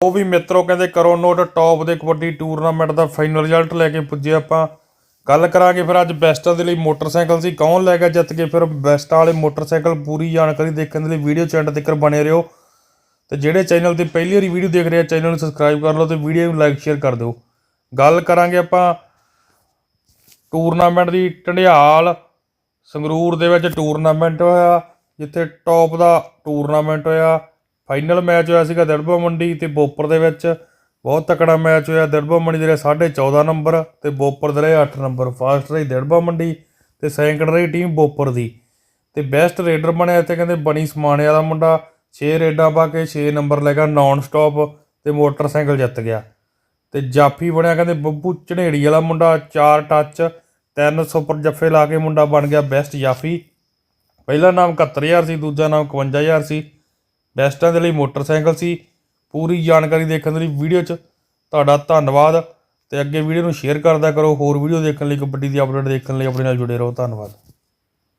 ਉਹ ਵੀ ਮਿੱਤਰੋ ਕਹਿੰਦੇ ਕਰੋ ਨੋਟ ਟੌਪ ਦੇ ਕਬੱਡੀ ਟੂਰਨਾਮੈਂਟ ਦਾ ਫਾਈਨਲ ਰਿਜ਼ਲਟ ਲੈ ਕੇ ਪੁੱਜੇ ਆਪਾਂ। ਗੱਲ ਕਰਾਂਗੇ ਫਿਰ ਅੱਜ ਬੈਸਟਾਂ ਦੇ ਲਈ ਮੋਟਰਸਾਈਕਲ ਸੀ, ਕੌਣ ਲੈ ਗਿਆ ਜਿੱਤ ਕੇ? ਫਿਰ ਬੈਸਟਾਂ ਵਾਲੇ ਮੋਟਰਸਾਈਕਲ ਪੂਰੀ ਜਾਣਕਾਰੀ ਦੇਖਣ ਦੇ ਲਈ ਵੀਡੀਓ ਚੈਨਲ ਤੱਕ ਬਣੇ ਰਹੋ। ਤੇ ਜਿਹੜੇ ਚੈਨਲ ਤੇ ਪਹਿਲੀ ਵਾਰੀ ਵੀਡੀਓ ਦੇਖ ਰਹੇ ਆ ਚੈਨਲ ਨੂੰ ਸਬਸਕ੍ਰਾਈਬ ਕਰ ਲਓ ਤੇ ਵੀਡੀਓ ਨੂੰ ਲਾਈਕ ਸ਼ੇਅਰ ਕਰ ਦਿਓ। ਗੱਲ ਕਰਾਂਗੇ ਆਪਾਂ ਟੂਰਨਾਮੈਂਟ ਦੀ ਢੰਡਿਆਲ, ਸੰਗਰੂਰ ਦੇ ਵਿੱਚ ਟੂਰਨਾਮੈਂਟ ਹੋਇਆ, ਜਿੱਥੇ ਟੌਪ ਦਾ ਟੂਰਨਾਮੈਂਟ ਹੋਇਆ। ਫਾਈਨਲ ਮੈਚ ਹੋਇਆ ਸੀਗਾ ਦੜਬਾ ਮੰਡੀ ਤੇ ਬੋਪਰ ਦੇ ਵਿੱਚ। ਬਹੁਤ ਤਕੜਾ ਮੈਚ ਹੋਇਆ। ਦੜਬਾ ਮੰਡੀ ਦੇ ਰਹੇ 14.5 ਨੰਬਰ ਤੇ ਬੋਪਰ ਦੇ ਰਹੇ 8 ਨੰਬਰ ਫਾਸਟ ਰਹੀ ਦੜਬਾ ਮੰਡੀ ਤੇ ਸੈਕੰਡ ਰਹੀ ਟੀਮ ਬੋਪਰ ਦੀ। ਤੇ ਬੈਸਟ ਰੇਡਰ ਬਣਿਆ ਇੱਥੇ ਕਹਿੰਦੇ ਬਣੀ ਸਮਾਣੇ ਵਾਲਾ ਮੁੰਡਾ। 6 ਰੇਡਾਂ ਪਾ ਕੇ 6 ਨੰਬਰ ਲੈ ਗਿਆ ਨਾਨ ਸਟਾਪ ਤੇ ਮੋਟਰਸਾਈਕਲ ਜਿੱਤ ਗਿਆ। ਤੇ ਜਾਫੀ ਬਣਿਆ ਕਹਿੰਦੇ ਬੱਬੂ ਝਨੇੜੀ ਵਾਲਾ ਮੁੰਡਾ 4 ਟੱਚ 3 ਸੁਪਰ ਜੱਫੇ ਲਾ ਕੇ ਮੁੰਡਾ ਬਣ ਗਿਆ ਬੈਸਟ ਜਾਫੀ। ਪਹਿਲਾ ਨਾਮ 71000 ਸੀ, ਦੂਜਾ ਨਾਮ 51000 ਸੀ। ਬੈਸਟਾਂ ਦੇ ਲਈ ਮੋਟਰਸਾਈਕਲ ਸੀ। ਪੂਰੀ ਜਾਣਕਾਰੀ ਦੇਖਣ ਦੇ ਲਈ ਵੀਡੀਓ 'ਚ ਤੁਹਾਡਾ ਧੰਨਵਾਦ ਤੇ ਅੱਗੇ ਵੀਡੀਓ ਨੂੰ ਸ਼ੇਅਰ ਕਰਦਾ ਕਰੋ, ਹੋਰ ਵੀਡੀਓ ਦੇਖਣ ਲਈ ਕਬੱਡੀ ਦੀ ਅਪਡੇਟ ਦੇਖਣ ਲਈ ਆਪਣੇ ਨਾਲ ਜੁੜੇ ਰਹੋ। ਧੰਨਵਾਦ।